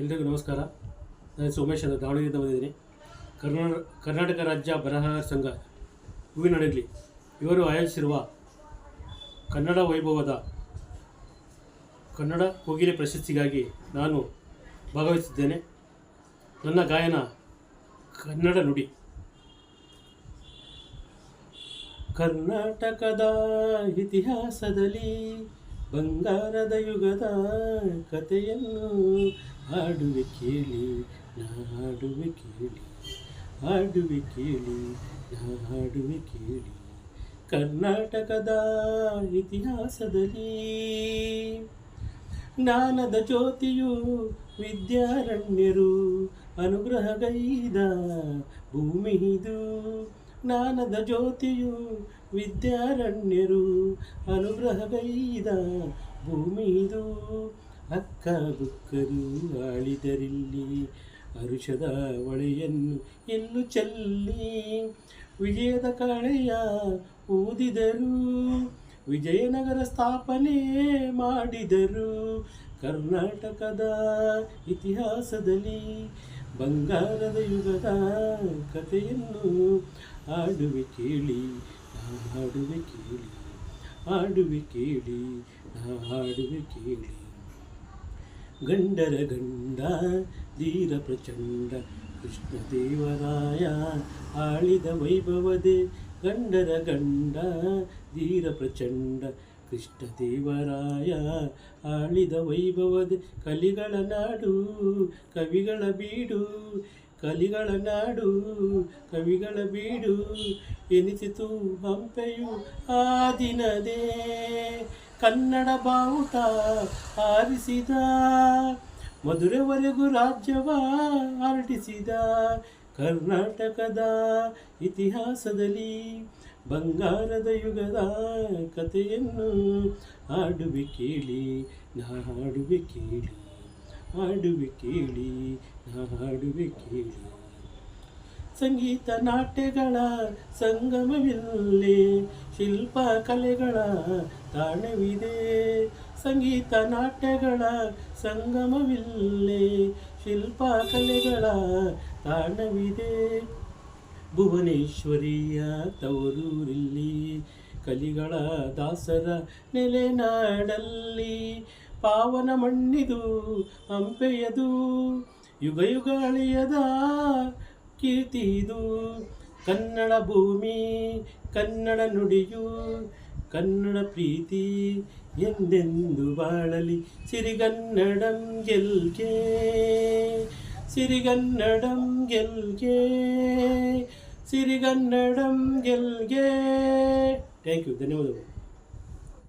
ಎಲ್ರಿಗೂ ನಮಸ್ಕಾರ. ನಾನು ಸೋಮೇಶ್ ಅಂತ ದಾವಣಗೆರೆಯಿಂದ ಬಂದಿದ್ದೀನಿ. ಕರ್ನಾಟಕ ಕರ್ನಾಟಕ ರಾಜ್ಯ ಬರಹಗಾರ ಸಂಘ ಹೂವಿನಡಗಲಿ ಇವರು ಆಯೋಜಿಸಿರುವ ಕನ್ನಡ ವೈಭವದ ಕನ್ನಡ ಕೋಗಿಲೆ ಪ್ರಶಸ್ತಿಗಾಗಿ ನಾನು ಭಾಗವಹಿಸಿದ್ದೇನೆ. ನನ್ನ ಗಾಯನ ಕನ್ನಡ ನುಡಿ. ಕರ್ನಾಟಕದ ಇತಿಹಾಸದಲ್ಲಿ ಬಂಗಾರದ ಯುಗದ ಕಥೆಯನ್ನು ಹಾಡುವೆ ಕೇಳಿ, ನಾ ಹಾಡುವೆ ಕೇಳಿ ಹಾಡುವೆ ಕೇಳಿ ಹಾಡುವೆ ಕೇಳಿ. ಕರ್ನಾಟಕದ ಇತಿಹಾಸದಲ್ಲಿ ಜ್ಞಾನದ ಜ್ಯೋತಿಯು ವಿದ್ಯಾರಣ್ಯರು ಅನುಗ್ರಹಗೈದ ಭೂಮಿ ಇದು. ಜ್ಞಾನದ ಜ್ಯೋತಿಯು ವಿದ್ಯಾರಣ್ಯರು ಅನುಗ್ರಹಗೈದ ಭೂಮಿದು ಅಕ್ಕ ಬುಕ್ಕರು ಆಳಿದರಿಲ್ಲಿ ಅರುಷದ ಒಳೆಯನ್ನು ಎಲ್ಲು ಚೆಲ್ಲಿ ವಿಜಯದ ಕಳೆಯ ಊದಿದರು. ವಿಜಯನಗರ ಸ್ಥಾಪನೆ ಮಾಡಿದರು. ಕರ್ನಾಟಕದ ಇತಿಹಾಸದಲ್ಲಿ ಬಂಗಾರದ ಯುಗದ ಕಥೆಯನ್ನು ಆಡುವೆ ಕೇಳಿ ಹಾಡುವೆ ಕೇಳಿ ಆಡುವೆ ಕೇಳಿ ಹಾಡುವೆ ಕೇಳಿ. ಗಂಡರ ಗಂಡ, ಧೀರ ಪ್ರಚಂಡ, ಕೃಷ್ಣ ದೇವರಾಯ ಆಳಿದ ವೈಭವದೆ. ಗಂಡರ ಗಂಡ, ಧೀರ ಪ್ರಚಂಡ ಕೃಷ್ಣ ದೇವರಾಯ ಆಳಿದ ವೈಭವದ ಕಲಿಗಳ ನಾಡು, ಕವಿಗಳ ಬೀಡು, ಕಲಿಗಳ ನಾಡು, ಕವಿಗಳ ಬೀಡು, ಎನಿಸಿತು ಹಂಪೆಯು ಆ ದಿನದೇ. ಕನ್ನಡ ಬಾವುಟ ಆರಿಸಿದ ಮಧುರೆವರೆಗೂ ರಾಜ್ಯವ ಹರಡಿಸಿದ ಕರ್ನಾಟಕದ ಇತಿಹಾಸದಲ್ಲಿ. ಬಂಗಾರದ ಯುಗದ ಕಥೆಯನ್ನು ಹಾಡುವೆ ಕೇಳಿ, ನಾ ಹಾಡುವೆ ಕೇಳಿ ಹಾಡುವೆ ಕೇಳಿ, ನಾ ಹಾಡುವೆ ಕೇಳಿ. ಸಂಗೀತ ನಾಟ್ಯಗಳ ಸಂಗಮವಿಲ್ಲಿ, ಶಿಲ್ಪ ಕಲೆಗಳ ತಾಣವಿದೆ. ಸಂಗೀತ ನಾಟ್ಯಗಳ ಸಂಗಮವಿಲ್ಲೇ, ಶಿಲ್ಪ ಕಲೆಗಳ ತಾಣವಿದೆ. ಭುವನೇಶ್ವರಿಯ ತವರೂರಿಲ್ಲಿ ಕಲಿಗಳ ದಾಸರ ನೆಲೆನಾಡಲ್ಲಿ ಪಾವನ ಮಣ್ಣಿದು ಹಂಪೆಯದು, ಯುಗ ಯುಗ ಅಳಿಯದ ಕೀರ್ತಿದು ಕನ್ನಡ ಭೂಮಿ, ಕನ್ನಡ ನುಡಿಯು, ಕನ್ನಡ ಪ್ರೀತಿ ಎಂದೆಂದು ಬಾಳಲಿ. ಸಿರಿಗನ್ನಡಂ ಗೆಲ್ಗೆ ಸಿರಿಗನ್ನಡಂ ಗೆಲ್ಗೆ. ಸಿರಿಗನ್ನಡಂ ಗೆಲ್ಗೆ ಥ್ಯಾಂಕ್ ಯು ಧನ್ಯವಾದಗಳು